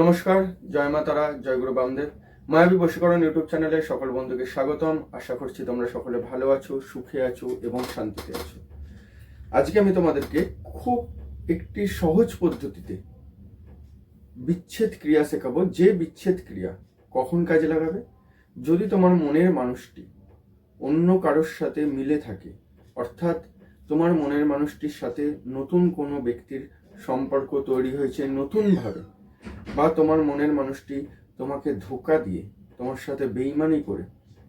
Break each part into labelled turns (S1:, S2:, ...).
S1: নমস্কার, জয় মা তারা, জয় গুরু বামদেব। মায়াবী বশীকরণ ইউটিউব চ্যানেলে সকল বন্ধুকে স্বাগতম। আশা করছি তোমরা সকলে ভালো আছো, সুখে আছো এবং শান্তিতে আছো। আজকে আমি তোমাদেরকে খুব একটি সহজ পদ্ধতিতে বিচ্ছেদ ক্রিয়া শেখাবো। যে বিচ্ছেদ ক্রিয়া কখন কাজে লাগাবে? যদি তোমার মনের মানুষটি অন্য কারোর সাথে মিলে থাকে, অর্থাৎ তোমার মনের মানুষটির সাথে নতুন কোনো ব্যক্তির সম্পর্ক তৈরি হয়েছে নতুনভাবে বা তোমার মনের মানুষটি তোমাকে ধোকা দিয়ে তোমার সাথে বেইমানি করে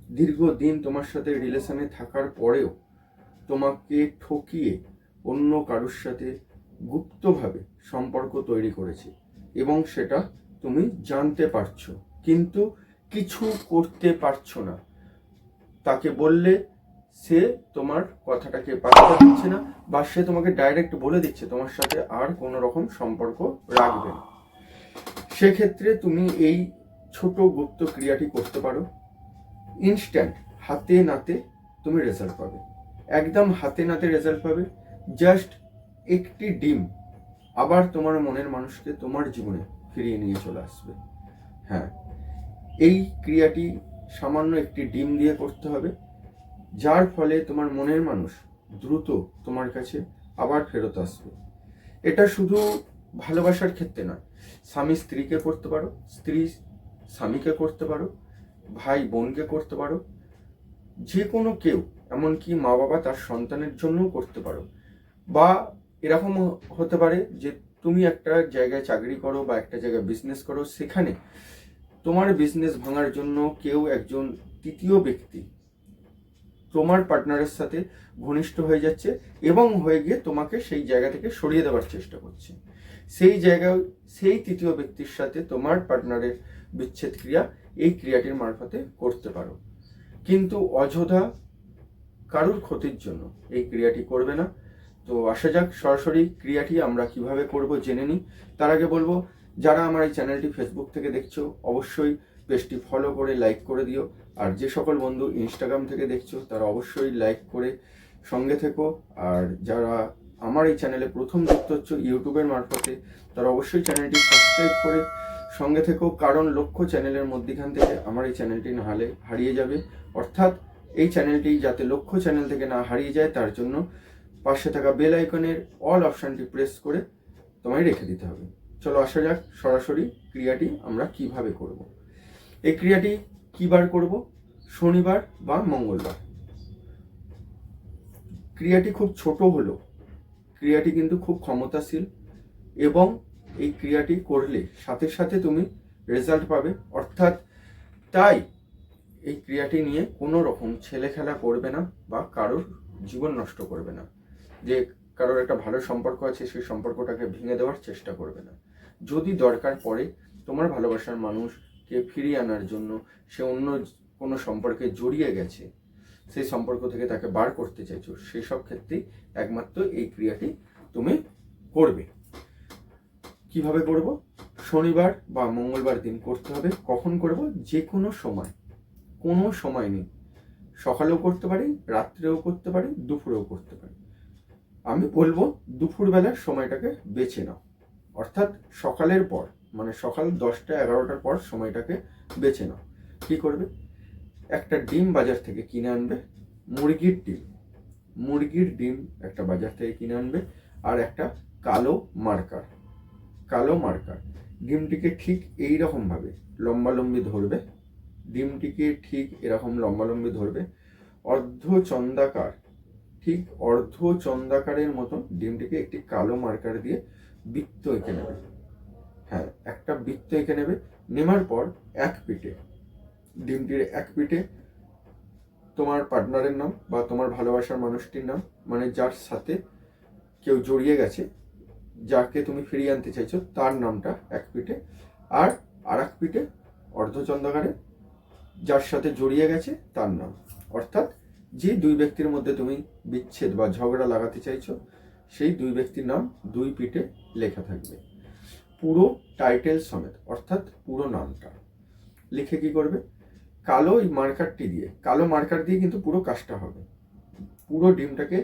S1: দীর্ঘদিন তোমার সাথে রিলেশনে থাকার পরেও তোমাকে ঠকিয়ে অন্য কারোর সাথে গুপ্তভাবে সম্পর্ক তৈরি করেছে এবং সেটা তুমি জানতে পারছ। কিন্তু কিছু করতে পারছ না। তাকে বললে সে তোমার কথাটাকে পাত্তা দিচ্ছে না বা সে তোমাকে ডাইরেক্ট বলে দিচ্ছে তোমার সাথে আর কোনো রকম সম্পর্ক রাখবে না। সেক্ষেত্রে তুমি এই ছোট গুপ্ত ক্রিয়াটি করতে পারো। ইনস্ট্যান্ট হাতে নাতে তুমি রেজাল্ট পাবে। একদম হাতে নাতে রেজাল্ট পাবে। জাস্ট একটি ডিম আবার তোমার মনের মানুষকে তোমার জীবনে ফিরিয়ে নিয়ে চলে আসবে। হ্যাঁ এই ক্রিয়াটি সামান্য একটি ডিম দিয়ে করতে হবে। যার ফলে তোমার মনের মানুষ দ্রুত তোমার কাছে আবার ফেরত আসবে। এটা শুধু ভালোবাসার ক্ষেত্রে নয়। স্বামী স্ত্রীকে করতে পারো, স্ত্রী স্বামীকে করতে পারো, ভাই বোনকে করতে পারো, যে কোনো কেউ, এমনকি মা বাবা তার সন্তানের জন্যও করতে পারো। বা এরকম হতে পারে যে তুমি একটা জায়গায় চাকরি করো বা একটা জায়গায় বিজনেস করো, সেখানে তোমার বিজনেস ভাঙার জন্য কেউ একজন তৃতীয় ব্যক্তি তোমার পার্টনারের সাথে ঘনিষ্ঠ হয়ে যাচ্ছে এবং হয়ে গিয়ে তোমাকে সেই জায়গা থেকে সরিয়ে দেওয়ার চেষ্টা করছে। সেই জায়গায় সেই তৃতীয় ব্যক্তির সাথে তোমার পার্টনারের বিচ্ছেদ ক্রিয়া এই ক্রিয়াটির মারফতে করতে পারো। কিন্তু অযথা কারুর ক্ষতির জন্য এই ক্রিয়াটি করবে না। তো আসা যাক, সরাসরি ক্রিয়াটি আমরা কীভাবে করব জেনে নিই। তার আগে বলব, যারা আমার এই চ্যানেলটি ফেসবুক থেকে দেখছ, অবশ্যই পেজটি ফলো করে লাইক করে দিও। আর যে সকল বন্ধু ইনস্টাগ্রাম থেকে দেখছ, তারা অবশ্যই লাইক করে সঙ্গে থেকো। আর যারা আমার এই চ্যানেলে প্রথম যুক্ত হচ্ছে ইউটিউবের মারফতে, তারা অবশ্যই চ্যানেলটি সাবস্ক্রাইব করে সঙ্গে থেকেও কারণ লক্ষ্য চ্যানেলের মধ্যেখান থেকে আমার এই চ্যানেলটি না হলে হারিয়ে যাবে। অর্থাৎ এই চ্যানেলটি যাতে লক্ষ্য চ্যানেল থেকে না হারিয়ে যায়, তার জন্য পাশে থাকা বেল আইকনের অল অপশানটি প্রেস করে তোমায় রেখে দিতে হবে। চলো আসা যাক, সরাসরি ক্রিয়াটি আমরা কীভাবে করব। এই ক্রিয়াটি কিবার করব? শনিবার বা মঙ্গলবার। ক্রিয়াটি খুব ছোট হলো ক্রিয়াটি কিন্তু খুব ক্ষমতাশীল এবং এই ক্রিয়াটি করলে সাথে সাথে তুমি রেজাল্ট পাবে। অর্থাৎ তাই এই ক্রিয়াটি নিয়ে কোনো রকম ছেলে খেলা করবে না বা কারোর জীবন নষ্ট করবে না। যে কারোর একটা ভালো সম্পর্ক আছে, সেই সম্পর্কটাকে ভেঙে দেওয়ার চেষ্টা করবে না। যদি দরকার পড়ে তোমার ভালোবাসার মানুষকে ফিরিয়ে আনার জন্য সে অন্য কোনো সম্পর্কে জড়িয়ে গেছে সেই সম্পর্ক থেকে তাকে বার করতে চাইছো, সেই সব ক্ষেত্রেই একমাত্র এই ক্রিয়াটি তুমি করবে। কীভাবে করব? শনিবার বা মঙ্গলবার দিন করতে হবে। কখন করব? যে কোনো সময়। কোনো সময় নেই। সকালেও করতে পারি, রাত্রেও করতে পারি, দুপুরেও করতে পারি। আমি বলব, দুপুরবেলার সময়টাকে বেছে নাও। অর্থাৎ সকালের পর মানে সকাল দশটা এগারোটার পর সময়টাকে বেছে নাও। কী করবে? একটা ডিম বাজার থেকে কিনে আনবে, মুরগির ডিম। মুরগির ডিম একটা বাজার থেকে কিনে আনবে আর একটা কালো মার্কার কালো মার্কার। ডিমটিকে ঠিক এই রকমভাবে লম্বালম্বি ধরবে, ডিমটিকে ঠিক এরকম লম্বালম্বি ধরবে, অর্ধ চন্দাকার, ঠিক অর্ধ চন্দাকারের মতন ডিমটিকে একটি কালো মার্কার দিয়ে বৃত্ত এঁকে নেবে। হ্যাঁ একটা বৃত্ত এঁকে নেবে নেমার পর এক পিঠে ডিমটির এক পিঠে। তোমার পার্টনারের নাম বা তোমার ভালোবাসার মানুষটির নাম মানে যার সাথে কেউ জড়িয়ে গেছে, যাকে তুমি ফিরিয়ে আনতে চাইছো, তার নামটা এক পিঠে। আর আর এক পিঠে অর্ধচন্দ্রাকারে, যার সাথে জড়িয়ে গেছে, তার নাম। অর্থাৎ যে দুই ব্যক্তির মধ্যে তুমি বিচ্ছেদ বা ঝগড়া লাগাতে চাইছো, সেই দুই ব্যক্তির নাম দুই পিঠে লেখা থাকবে। পুরো টাইটেল সমেত, অর্থাৎ পুরো নামটা। লিখে কি করবে? কালো এই মার্কারটি দিয়ে, কালো মার্কার দিয়ে কিন্তু পুরো কাজটা হবে। পুরো ডিমটাকে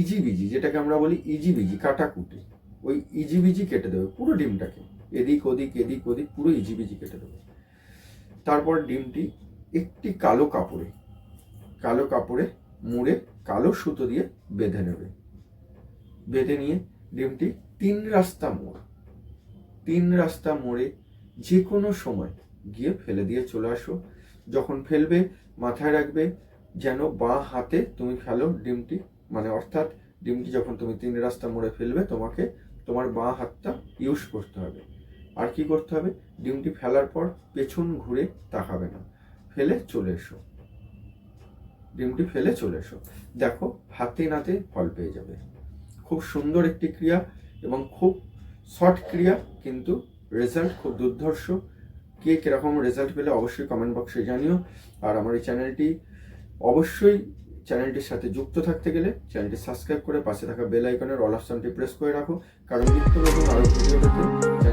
S1: ইজি বিজি যেটাকে আমরা বলি ইজি বিজি কাটাকুটি। ওই ইজি বিজি কেটে দেবে পুরো ডিমটাকে। এদিক ওদিক এদিক ওদিক পুরো ইজিবিজি কেটে দেবে। তারপর ডিমটি একটি কালো কাপড়ে কালো কাপড়ে মুড়ে কালো সুতো দিয়ে বেঁধে নেবে। বেঁধে নিয়ে ডিমটি তিন রাস্তা মোড়, তিন রাস্তা মোড়ে যে কোনো সময় গিয়ে ফেলে দিয়ে চলে আসো। যখন ফেলবে, মাথায় রাখবে যেন বাঁ হাতে তুমি ফেলো ডিমটি। মানে অর্থাৎ ডিমটি যখন তুমি তিন রাস্তা মোড়ে ফেলবে, তোমাকে, তোমার বাঁ হাতটা ইউজ করতে হবে। আর কি করতে হবে? ডিমটি ফেলার পর পেছন ঘুরে তাকাবে না। ফেলে চলে এসো। ডিমটি ফেলে চলে এসো। দেখো, হাতে নাতে ফল পেয়ে যাবে। খুব সুন্দর একটি ক্রিয়া এবং খুব শর্ট ক্রিয়া, কিন্তু রেজাল্ট খুব দুর্ধর্ষ। কে কীরকম রেজাল্ট পেলে অবশ্যই কমেন্ট বক্সে জানিও। আর আমার এই চ্যানেলটি অবশ্যই চ্যানেলটির সাথে যুক্ত থাকতে গেলে চ্যানেলটি সাবস্ক্রাইব করে পাশে থাকা বেল আইকনের অল অপশনটি প্রেস করে রাখো। কারণ নিত্য নতুন আরও ভিডিও পেতে